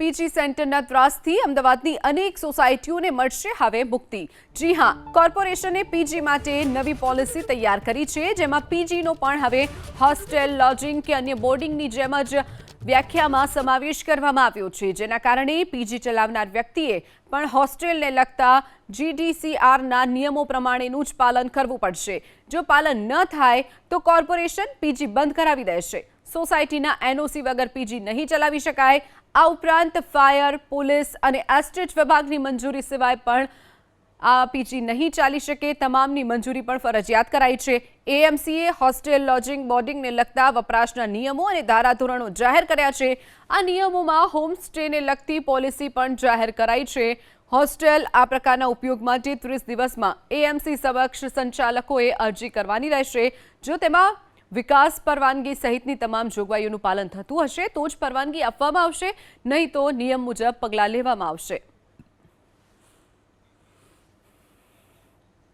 PG સેન્ટરના ત્રાસથી અમદાવાદની અનેક સોસાયટીઓને મળશે હવે મુક્તિ. જી હા, કોર્પોરેશને પીજી માટે નવી પોલિસી તૈયાર કરી છે, જેમાં પીજીનો પણ હવે હોસ્ટેલ, લોજિંગ કે અન્ય બોર્ડિંગની જેમ જ વ્યાખ્યામાં સમાવેશ કરવામાં આવ્યો છે. જેના કારણે પીજી ચલાવનાર વ્યક્તિએ પણ હોસ્ટેલને લગતા જીડીસીઆરના નિયમો પ્રમાણેનું જ પાલન કરવું પડશે. જો પાલન ન થાય, તો કોર્પોરેશન પીજી બંધ કરાવી દેશે. સોસાયટીના એનઓસી વગર પીજી નહીં ચલાવી શકાય. આ ઉપરાંત ફાયર, પોલીસ અને એસ્ટેટ વિભાગની મંજૂરી સિવાય પણ આ પીજી નહીં ચાલી શકે. તમામની મંજૂરી પણ ફરજિયાત કરાઈ છે. એએમસીએ હોસ્ટેલ લોજિંગ બોર્ડિંગને લગતા વપરાશના નિયમો અને ધારાધોરણો જાહેર કર્યા છે. આ નિયમોમાં હોમસ્ટેને લગતી પોલિસી પણ જાહેર કરાઈ છે. હોસ્ટેલ આ પ્રકારના ઉપયોગ માટે ત્રીસ દિવસમાં એએમસી સમક્ષ સંચાલકોએ અરજી કરવાની રહેશે. જો તેમાં વિકાસ પરવાનગી સહિતની તમામ જોગવાઈઓનું પાલન થતું હશે, તો જ પરવાનગી આપવામાં આવશે, નહીં તો નિયમ મુજબ પગલાં લેવામાં આવશે.